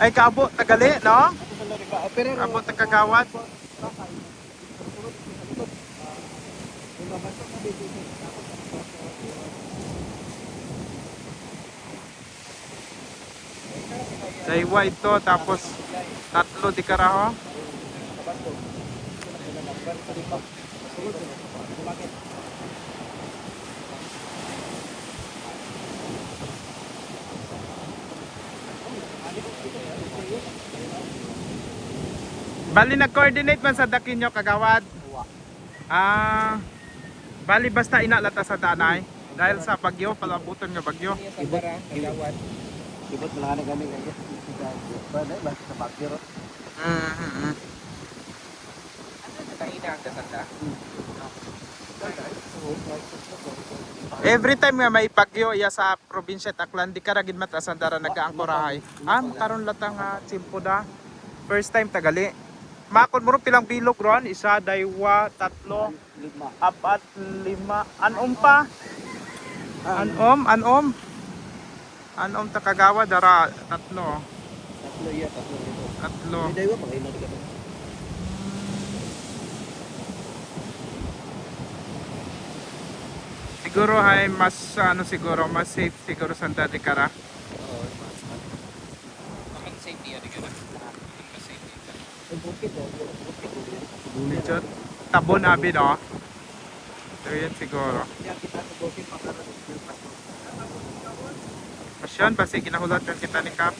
Ay, kaabo, tagali, no? Pero Kaabo, tagagawad. Daywa ito, tapos tatlo di karaho. Bali nag-coordinate man sa dakin nyo kagawad. Ah, bali basta inalata sa danay dahil sa bagyo, palabuton nga bagyo. Ibot, ibot. Ibot mga na kami kaya. Pwede ba sa bakiro? Mm-hmm. Kaina ang kasanda. Every time nga may bagyo iya sa probinsya Taclan, di ka ragid matasandara nag-aangkorahay. Ah, karon latang nga simpo da. First time tagali. Makon mo ron pilang bilog ron, isa, daywa, tatlo, Lima. apat, lima, anom pa. Anom, anom. Anom ta kagawa dara tatlo, Tatlo yan, tatlo tatlo. Daywa pa kayo na Siguro ay mas ano siguro, mas safe siguro sa Dati Kara. Oo, mas. Ang safety yan, ikaw na. Mas safety. Oh. Bukid oh. Medyo tabon abi no. Yun siguro. Yan, makarating. Pasyon, basi kinahulatan kita ni Kap.